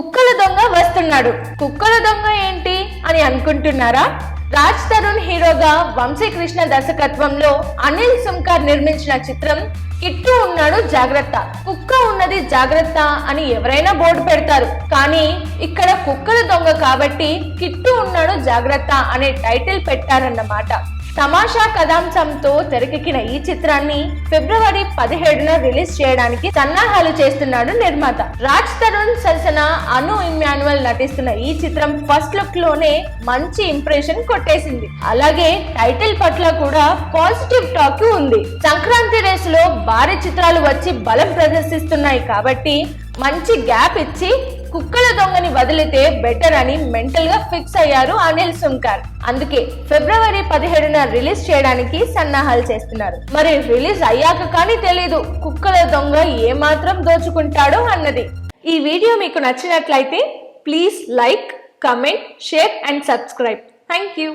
కుక్కల దొంగ వస్తున్నాడు. కుక్కల దొంగ ఏంటి అని అనుకుంటున్నారా? రాజ్ తరుణ్ హీరోగా వంశీకృష్ణ దర్శకత్వంలో అనిల్ సుంకర్ నిర్మించిన చిత్రం కిట్టు ఉన్నాడు జాగ్రత్త. కుక్క ఉన్నది జాగ్రత్త అని ఎవరైనా బోర్డు పెడతారు. కానీ ఇక్కడ కుక్కల దొంగ కాబట్టి కిట్టు ఉన్నాడు జాగ్రత్త అనే టైటిల్ పెట్టారన్నమాట. తమాషా కథాంశంతో తెరకెక్కిన ఈ చిత్రాన్ని ఫిబ్రవరి పదిహేడున రిలీజ్ చేయడానికి సన్నాహాలు చేస్తున్నాడు నిర్మాత. రాజ్ తరుణ్ సరసన అను ఇమ్మాన్యువల్ నటిస్తున్న ఈ చిత్రం ఫస్ట్ లుక్లోనే మంచి ఇంప్రెషన్ కొట్టేసింది. అలాగే టైటిల్ పట్ల కూడా పాజిటివ్ టాక్ ఉంది. సంక్రాంతి రేసులో భారీ చిత్రాలు వచ్చి బలం ప్రదర్శిస్తున్నాయి కాబట్టి మంచి గ్యాప్ ఇచ్చి కుక్కల దొంగని వదిలితే బెటర్ అని మెంటల్గా ఫిక్స్ అయ్యారు అనిల్ సుంకర్. అందుకే ఫిబ్రవరి పదిహేడున రిలీజ్ చేయడానికి సన్నాహాలు చేస్తున్నారు. మరి రిలీజ్ అయ్యాక కానీ తెలీదు కుక్కల దొంగ ఏ మాత్రం దోచుకుంటాడో అన్నది. ఈ వీడియో మీకు నచ్చినట్లయితే please like comment share and subscribe. Thank you.